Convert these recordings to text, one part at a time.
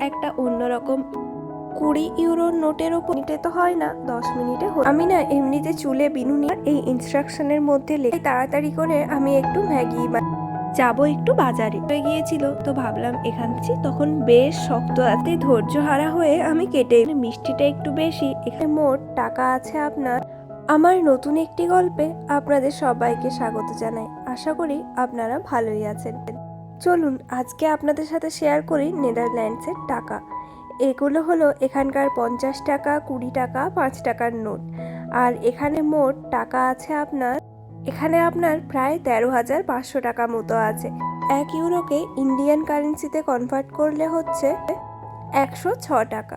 একটা অন্যরকম কুড়ি ইউরোর নোটের ওপর মিনিটে তো হয় না, দশ মিনিটে আমি না এমনিতে চুলে বিনুনি এই ইনস্ট্রাকশনের মধ্যে লেখে তাড়াতাড়ি করে আমি একটু ম্যাগি যাব একটু বাজারে। হয়ে গিয়েছিল, তো ভাবলাম এখান থেকে তখন বেশ শক্ত আছে, ধৈর্য হারা হয়ে আমি কেটে মিষ্টিটা একটু বেশি, এখানে মোট টাকা আছে আপনার। আমার নতুন একটি গল্পে আপনাদের সবাইকে স্বাগত জানাই। আশা করি আপনারা ভালোই আছেন। চলুন, আজকে আপনাদের সাথে শেয়ার করি নেদারল্যান্ডসের টাকা। এগুলো হলো এখানকার পঞ্চাশ টাকা, কুড়ি টাকা, পাঁচ টাকার নোট। আর এখানে মোট টাকা আছে আপনার, এখানে আপনার প্রায় তেরো হাজার পাঁচশো টাকা মতো আছে। এক ইউরোকে ইন্ডিয়ান কারেন্সিতে কনভার্ট করলে হচ্ছে একশো ছ টাকা।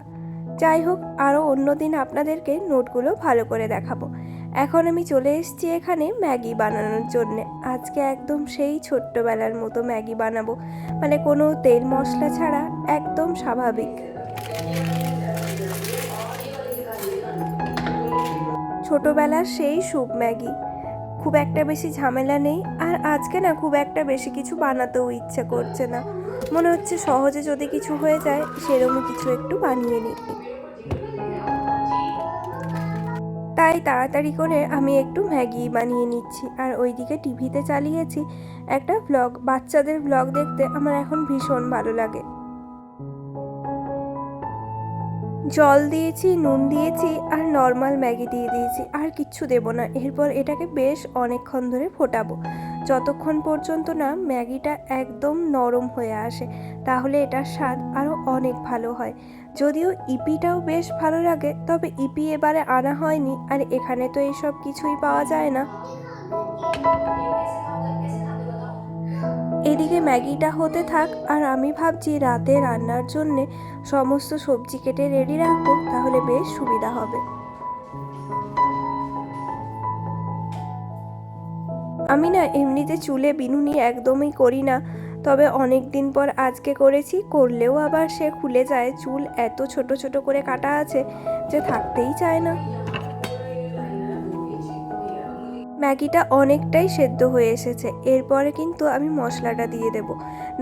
যাই হোক, আরও অন্য দিন আপনাদেরকে নোটগুলো ভালো করে দেখাবো। এখন আমি চলে এসেছি এখানে ম্যাগি বানানোর জন্যে। আজকে একদম সেই ছোট্টবেলার মতো ম্যাগি বানাবো। মানে কোনো তেল মশলা ছাড়া একদম স্বাভাবিক। ছোটবেলার সেই স্যুপ ম্যাগি। খুব একটা বেশি ঝামেলা নেই। আর আজকে না খুব একটা বেশি কিছু বানাতেও ইচ্ছে করছে না। মনে হচ্ছে সহজে যদি কিছু হয়ে যায় সেরকম কিছু একটু বানিয়ে নিই। তাই তাড়াতাড়ি করে আমি একটু ম্যাগি বানিয়ে নিচ্ছি। আর ওইদিকে টিভিতে চালিয়েছি একটা ব্লগ বাচ্চাদের ব্লগ দেখতে আমার এখন ভীষণ ভালো লাগে। জল দিয়েছি, নুন দিয়েছি আর নর্মাল ম্যাগি দিয়ে দিয়েছি। আর কিচ্ছু দেবো না। এরপর এটাকে বেশ অনেকক্ষণ ধরে ফোটাবো। যতক্ষণ পর্যন্ত না ম্যাগিটা একদম নরম হয়ে আসে, তাহলে এটার স্বাদ আরও অনেক ভালো হয়। যদিও ইপিটাও বেশ ভালো লাগে, তবে ইপি এবারে আনা হয়নি আর এখানে তো এইসব কিছুই পাওয়া যায় না। এদিকে ম্যাগিটা হতে থাক, আর আমি ভাবছি রাতে রান্নার জন্যে সমস্ত সবজি কেটে রেডি রাখব, তাহলে বেশ সুবিধা হবে। আমি না এমনিতে চুলে বিনুনি একদমই করি না তবে অনেক দিন পর আজকে করেছি, করলেও আবার সে খুলে যায় চুল এত ছোট ছোট করে কাটা আছে যে থাকতেই চায় না। ম্যাগিটা অনেকটাই সেদ্ধ হয়ে এসেছে, এরপরে কিন্তু আমি মশলাটা দিয়ে দেব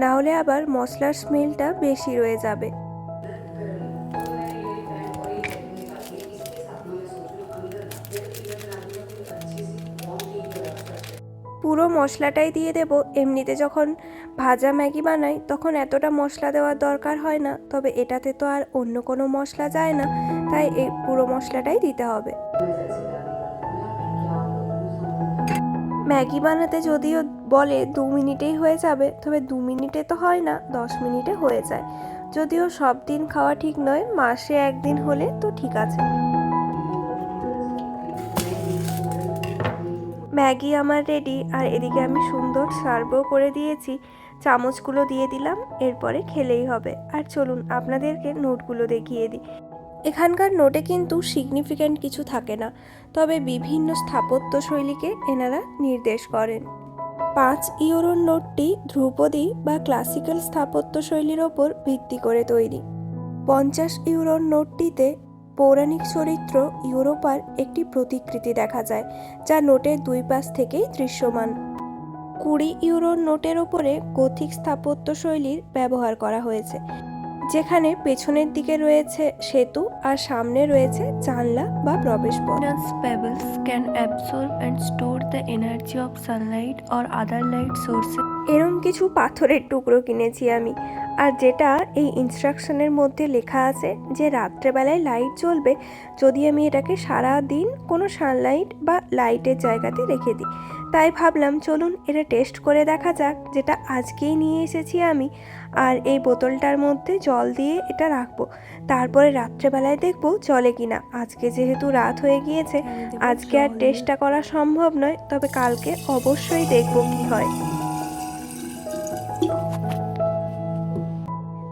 না হলে আবার মশলার স্মেলটা বেশি রয়ে যাবে। পুরো মশলাটাই দিয়ে দেব, এমনিতে যখন ভাজা ম্যাগি বানাই, তখন এতটা মশলা দেওয়ার দরকার হয় না। তবে এটাতে তো আর অন্য কোনো মশলা যায় না, তাই এই পুরো মশলাটাই দিতে হবে। ম্যাগি বানাতে যদিও বলে দু মিনিটেই হয়ে যাবে, তবে দু মিনিটে তো হয় না, দশ মিনিটে হয়ে যায়। যদিও সব দিন খাওয়া ঠিক নয়, মাসে একদিন হলে তো ঠিক আছে। ম্যাগি আমার রেডি আর এদিকে আমি সুন্দর সার্ভও করে দিয়েছি। চামচগুলো দিয়ে দিলাম, এরপরে খেলেই হবে। আর চলুন, আপনাদেরকে নোটগুলো দেখিয়ে দিই। এখানকার নোটে কিন্তু সিগনিফিক্যান্ট কিছু থাকে না, তবে বিভিন্ন স্থাপত্য শৈলীকে এনারা নির্দেশ করেন। পাঁচ ইউরোর নোটটি ধ্রুপদী বা ক্লাসিক্যাল স্থাপত্য শৈলীর ওপর ভিত্তি করে তৈরি। পঞ্চাশ ইউরোর নোটটিতে পৌরাণিক চরিত্র ইউরোপার একটি প্রতিকৃতি দেখা যায়, যা নোটের দুই পাশ থেকেই দৃশ্যমান। কুড়ি ইউরোর নোটের ওপরে গথিক স্থাপত্যশৈলীর ব্যবহার করা হয়েছে যেখানে পেছনের দিকে রয়েছে সেতু আর সামনে রয়েছে জানলা বা প্রবেশপথ। Pebbles can absorb and store the energy of sunlight or other light sources. এরম কিছু পাথরের টুকরো কিনেছি আমি। আর যেটা এই ইনস্ট্রাকশনের মধ্যে লেখা আছে যে রাত্রেবেলায় লাইট জ্বলবে যদি আমি এটাকে সারা দিন কোনো সানলাইট বা লাইটের জায়গাতে রেখে দিই। তাই ভাবলাম চলুন এটা টেস্ট করে দেখা যাক যেটা আজকেই নিয়ে এসেছি আমি। আর এই বোতলটার মধ্যে জল দিয়ে এটা রাখব। তারপরে রাত্রেবেলায় দেখব চলে কিনা। আজকে যেহেতু রাত হয়ে গিয়েছে আজকে আর টেস্টটা করা সম্ভব নয় তবে কালকে অবশ্যই দেখব কি হয়।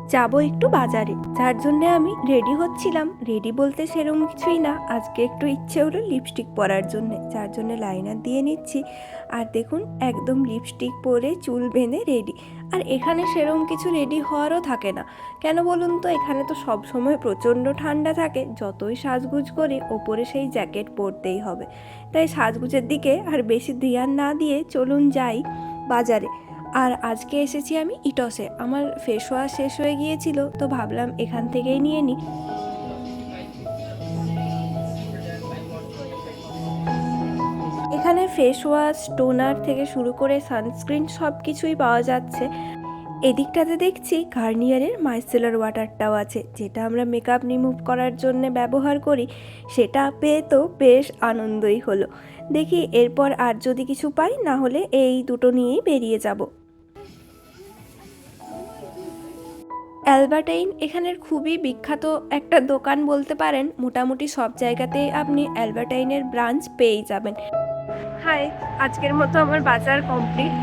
যাব একটু বাজারে। যার জন্য আমি রেডি হচ্ছিলাম। রেডি বলতে সেরকম কিছুই না। আজকে একটু ইচ্ছে হলো লিপস্টিক পরার জন্য। যার জন্য লাইনার দিয়ে নিচ্ছি। আর দেখুন, একদম লিপস্টিক পরে চুল বেঁধে রেডি আর এখানে সেরকম কিছু রেডি হওয়ারও থাকে না। কেন বলুন তো, এখানে তো সব সময় প্রচণ্ড ঠান্ডা থাকে। যতই সাজগুজ করি, ওপরে সেই জ্যাকেট পরতেই হবে। তাই সাজগুজের দিকে আর বেশি ধ্যান না দিয়ে চলুন যাই বাজারে। আর আজকে এসেছি আমি ইটসে। আমার ফেস ওয়াশ শেষ হয়ে গিয়েছিল, তো ভাবলাম এখান থেকেই নিয়ে নিই এখানে ফেস ওয়াশ, টোনার থেকে শুরু করে সানস্ক্রিন সব কিছুই পাওয়া যাচ্ছে। এদিকটাতে দেখছি গার্নিয়ারের মাইসেলার ওয়াটারটাও আছে, যেটা আমরা মেকআপ রিমুভ করার জন্য ব্যবহার করি। সেটা পেয়ে তো বেশ আনন্দই হলো। দেখি এরপর আর যদি কিছু পাই, না হলে এই দুটো নিয়েই বেরিয়ে যাব। অ্যালবার্টাইন এখানের খুবই বিখ্যাত একটা দোকান বলতে পারেন। মোটামুটি সব জায়গাতেই আপনি অ্যালবার্টাইনের ব্রাঞ্চ পেয়ে যাবেন। হাই আজকের মতো আমার বাজার কমপ্লিট।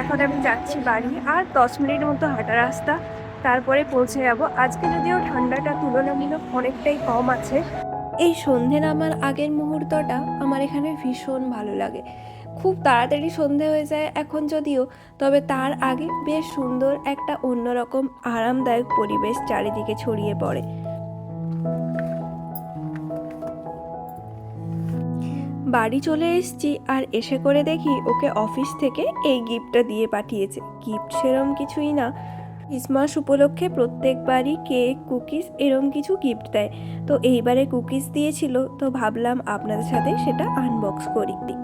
এখন আমি যাচ্ছি বাড়ি আর দশ মিনিট মতো হাঁটা রাস্তা। তারপরে পৌঁছে যাব। আজকে যদিও ঠান্ডাটা তুলনামূলক অনেকটাই কম আছে। এই সন্ধে নামার আগের মুহূর্তটা আমার এখানে ভীষণ ভালো লাগে। খুব তাড়াতাড়ি সন্ধে হয়ে যায় এখন যদিও, তবে তার আগে বেশ সুন্দর একটা অন্যরকম আরামদায়ক পরিবেশ চারিদিকে ছড়িয়ে পড়ে। বাড়ি চলে এসেছি আর এসে করে দেখি ওকে অফিস থেকে এই গিফটটা দিয়ে পাঠিয়েছে। গিফট সেরম কিছুই না। ক্রিসমাস উপলক্ষে প্রত্যেকবারই কেক, কুকিজ এরম কিছু গিফট দেয়। তো এইবারে কুকিজ দিয়েছিল, তো ভাবলাম আপনাদের সাথে সেটা আনবক্স করি।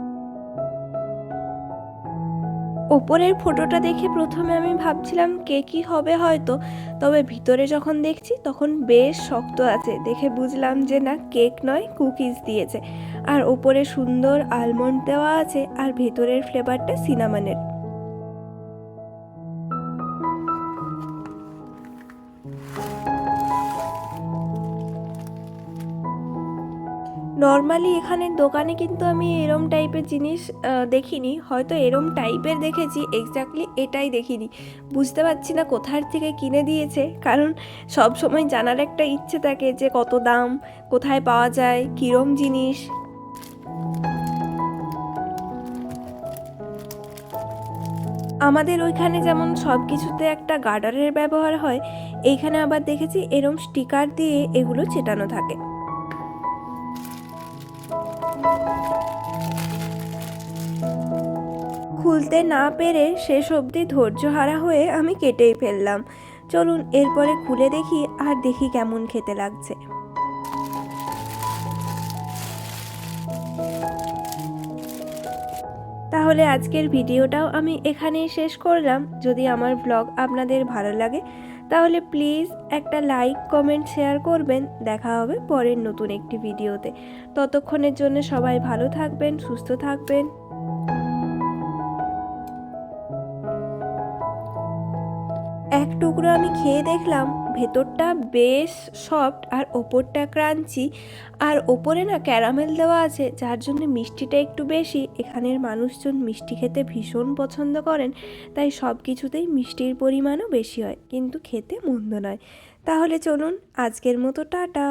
ওপরের ফটোটা দেখে প্রথমে আমি ভাবছিলাম কে কি হবে হয়তো, তবে ভিতরে যখন দেখছি তখন বেশ শক্ত আছে। দেখে বুঝলাম যে না, কেক নয়, কুকিজ দিয়েছে। আর ওপরে সুন্দর আলমন্ড দেওয়া আছে আর ভেতরের ফ্লেভারটা সিনামনের। নর্মালি এখানের দোকানে কিন্তু আমি এরম টাইপের জিনিস দেখিনি। হয়তো এরম টাইপের দেখেছি এক্স্যাক্টলি এটাই দেখিনি। বুঝতে পারছি না কোথার থেকে কিনে দিয়েছে, কারণ সব সময় জানার একটা ইচ্ছে থাকে যে কত দাম, কোথায় পাওয়া যায়, কীরম জিনিস। আমাদের ওইখানে যেমন সব কিছুতে একটা গার্ডারের ব্যবহার হয়, এইখানে আবার দেখেছি এরম স্টিকার দিয়ে এগুলো চেটানো থাকে। খুলতে না পেরে শেষ অবধি ধৈর্যহারা হয়ে আমি কেটেই ফেললাম। চলুন, এরপরে খুলে দেখি আর দেখি কেমন খেতে লাগছে। তাহলে আজকের ভিডিওটাও আমি এখানেই শেষ করলাম। যদি আমার ব্লগ আপনাদের ভালো লাগে তাহলে প্লিজ একটা লাইক, কমেন্ট, শেয়ার করবেন। দেখা হবে পরের নতুন একটি ভিডিওতে। ততক্ষণের জন্য সবাই ভালো থাকবেন, সুস্থ থাকবেন। এক টুকরো আমি খেয়ে দেখলাম। ভেতরটা বেশ সফট আর ওপরটা ক্রাঞ্চি আর ওপরে না ক্যারামেল দেওয়া আছে, যার জন্য মিষ্টিটা একটু বেশি। এখানের মানুষজন মিষ্টি খেতে ভীষণ পছন্দ করেন, তাই সব কিছুতেই মিষ্টির পরিমাণও বেশি হয়, কিন্তু খেতে মন্দ নয়। তাহলে চলুন আজকের মতো টাটা।